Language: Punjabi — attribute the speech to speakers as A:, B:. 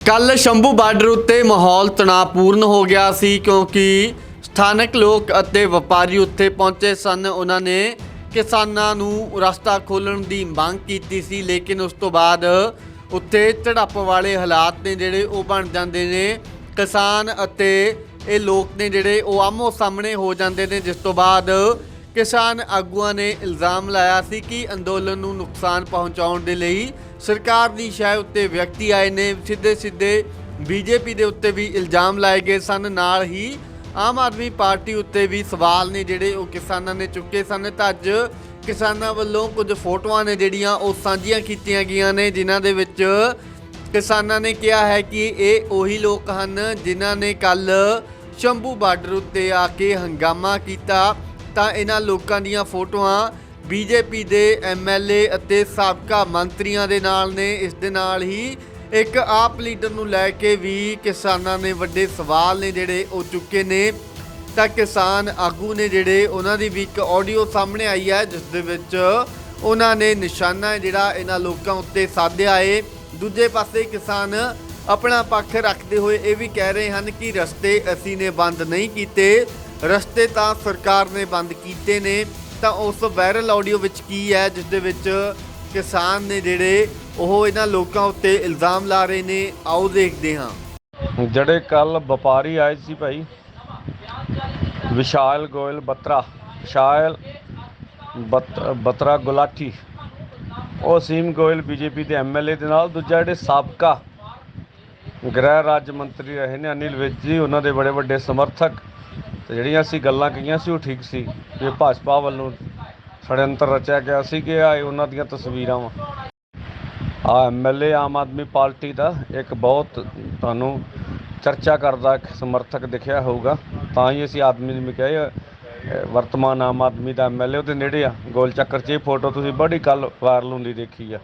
A: ਕੱਲ ਸ਼ੰਭੂ ਬਾਰਡਰ ਉੱਤੇ ਮਾਹੌਲ ਤਣਾਅਪੂਰਨ ਹੋ ਗਿਆ ਸੀ ਕਿਉਂਕਿ ਸਥਾਨਕ ਲੋਕ ਅਤੇ ਵਪਾਰੀ ਉੱਥੇ ਪਹੁੰਚੇ ਸਨ। ਉਹਨਾਂ ਨੇ ਕਿਸਾਨਾਂ ਨੂੰ ਰਸਤਾ ਖੋਲਣ ਦੀ ਮੰਗ ਕੀਤੀ ਸੀ, ਲੇਕਿਨ ਉਸ ਤੋਂ ਬਾਅਦ ਉੱਥੇ ਝੜਪ ਵਾਲੇ ਹਾਲਾਤ ਨੇ ਜਿਹੜੇ ਉਹ ਬਣ ਜਾਂਦੇ ਨੇ। ਕਿਸਾਨ ਅਤੇ ਇਹ ਲੋਕ ਨੇ ਜਿਹੜੇ ਉਹ ਆਮੋ ਸਾਹਮਣੇ ਹੋ ਜਾਂਦੇ ਨੇ। ਜਿਸ ਤੋਂ ਬਾਅਦ ਕਿਸਾਨ ਆਗੂਆਂ ਨੇ ਇਲਜ਼ਾਮ ਲਾਇਆ ਸੀ ਕਿ ਅੰਦੋਲਨ ਨੂੰ ਨੁਕਸਾਨ ਪਹੁੰਚਾਉਣ ਦੇ ਲਈ ਸਰਕਾਰ ਦੀ ਸ਼ਾਇ ਉੱਤੇ ਵਿਅਕਤੀ ਆਏ ਨੇ। ਸਿੱਧੇ ਸਿੱਧੇ ਬੀਜੇਪੀ ਦੇ ਉੱਤੇ ਵੀ ਇਲਜ਼ਾਮ ਲਾਏ ਗਏ ਸਨ। ਨਾਲ ਹੀ ਆਮ ਆਦਮੀ ਪਾਰਟੀ ਉੱਤੇ ਵੀ ਸਵਾਲ ਨੇ ਜਿਹੜੇ ਉਹ ਕਿਸਾਨਾਂ ਨੇ ਚੁੱਕੇ ਸਨ। ਤਾਂ ਅੱਜ ਕਿਸਾਨਾਂ ਵੱਲੋਂ ਕੁਝ ਫੋਟੋਆਂ ਨੇ ਜਿਹੜੀਆਂ ਉਹ ਸਾਂਝੀਆਂ ਕੀਤੀਆਂ ਗਈਆਂ ਨੇ, ਜਿਨ੍ਹਾਂ ਦੇ ਵਿੱਚ ਕਿਸਾਨਾਂ ਨੇ ਕਿਹਾ ਹੈ ਕਿ ਇਹ ਉਹੀ ਲੋਕ ਹਨ ਜਿਨ੍ਹਾਂ ਨੇ ਕੱਲ ਸ਼ੰਭੂ ਬਾਰਡਰ ਉੱਤੇ ਆ ਕੇ ਹੰਗਾਮਾ ਕੀਤਾ। ਤਾਂ ਇਹਨਾਂ ਲੋਕਾਂ ਦੀਆਂ ਫੋਟੋਆਂ ਬੀਜੇਪੀ ਦੇ ਐਮਐਲਏ ਅਤੇ ਸਾਬਕਾ ਮੰਤਰੀਆਂ ਦੇ ਨਾਲ ਨੇ। ਇਸ ਦੇ ਨਾਲ ਹੀ ਇੱਕ ਆਪ ਲੀਡਰ ਨੂੰ ਲੈ ਕੇ ਵੀ ਕਿਸਾਨਾਂ ਨੇ ਵੱਡੇ ਸਵਾਲ ਨੇ ਜਿਹੜੇ ਉਹ ਚੁੱਕੇ ਨੇ। ਤਾਂ ਕਿਸਾਨ ਆਗੂ ਨੇ ਜਿਹੜੇ, ਉਹਨਾਂ ਦੀ ਵੀ ਇੱਕ ਆਡੀਓ ਸਾਹਮਣੇ ਆਈ ਹੈ, ਜਿਸ ਦੇ ਵਿੱਚ ਉਹਨਾਂ ਨੇ ਨਿਸ਼ਾਨਾ ਜਿਹੜਾ ਇਹਨਾਂ ਲੋਕਾਂ ਉੱਤੇ ਸਾਧਿਆ ਏ। ਦੂਜੇ ਪਾਸੇ ਕਿਸਾਨ ਆਪਣਾ ਪੱਖ ਰੱਖਦੇ ਹੋਏ ਇਹ ਵੀ ਕਹਿ ਰਹੇ ਹਨ ਕਿ ਰਸਤੇ ਅਸੀਂ ਨੇ ਬੰਦ ਨਹੀਂ ਕੀਤੇ। ਰਸਤੇ ਤਾਂ ਸਰਕਾਰ ਨੇ ਬੰਦ ਕੀਤੇ ਨੇ। ਤਾਂ ਉਸ ਵਾਇਰਲ ਆਡੀਓ ਵਿੱਚ ਕੀ ਹੈ, ਜਿਸ ਦੇ ਵਿੱਚ ਕਿਸਾਨ ਨੇ ਜਿਹੜੇ ਉਹ ਇਹਨਾਂ ਲੋਕਾਂ ਉੱਤੇ ਇਲਜ਼ਾਮ ਲਾ ਰਹੇ ਨੇ, ਆਓ ਦੇਖਦੇ ਹਾਂ।
B: ਜਿਹੜੇ ਕੱਲ ਵਪਾਰੀ ਆਏ ਸੀ ਭਾਈ, ਵਿਸ਼ਾਲ ਗੋਇਲ ਬਤਰਾ, ਵਿਸ਼ਾਲ ਬਤਰਾ ਗੁਲਾਟੀ ਉਹ ਸੀਮ ਗੋਇਲ ਬੀਜੇਪੀ ਦੇ ਐਮਐਲਏ ਦੇ ਨਾਲ, ਦੂਜਾ ਜਿਹੜੇ ਸਾਬਕਾ ਗ੍ਰਹਿ ਰਾਜ ਮੰਤਰੀ ਰਹੇ ਨੇ ਅਨਿਲ ਵਿਜ ਜੀ, ਉਹਨਾਂ ਦੇ ਬੜੇ ਵੱਡੇ ਸਮਰਥਕ ਤੇ ਜਿਹੜੀਆਂ ਅਸੀਂ ਗੱਲਾਂ ਕਹੀਆਂ ਸੀ ਉਹ ਠੀਕ ਸੀ ਇਹ ਭਾਜਪਾ ਵੱਲੋਂ ષੜਯੰਤਰ ਰਚਿਆ ਗਿਆ ਸੀ ਕਿ ਆ ਉਹਨਾਂ ਦੀਆਂ ਤਸਵੀਰਾਂ ਵਾ। ਆ ਐਮਐਲਏ ਆਮ ਆਦਮੀ ਪਾਰਟੀ ਦਾ ਇੱਕ ਬਹੁਤ ਤੁਹਾਨੂੰ ਚਰਚਾ ਕਰਦਾ, ਇੱਕ ਸਮਰਥਕ ਦਿਖਿਆ ਹੋਊਗਾ। ਤਾਂ ਹੀ ਅਸੀਂ ਆਦਮੀ ਨੂੰ ਕਿਹਾ ਵਰਤਮਾਨ ਆਮ ਆਦਮੀ ਦਾ ਐਮਐਲਏ ਉਹਦੇ ਨੇੜੇ ਆ, ਗੋਲ ਚੱਕਰ 'ਚ ਇਹ ਫੋਟੋ ਤੁਸੀਂ ਬੜੀ ਕੱਲ ਵਾਇਰਲ ਹੁੰਦੀ ਦੇਖੀ ਆ।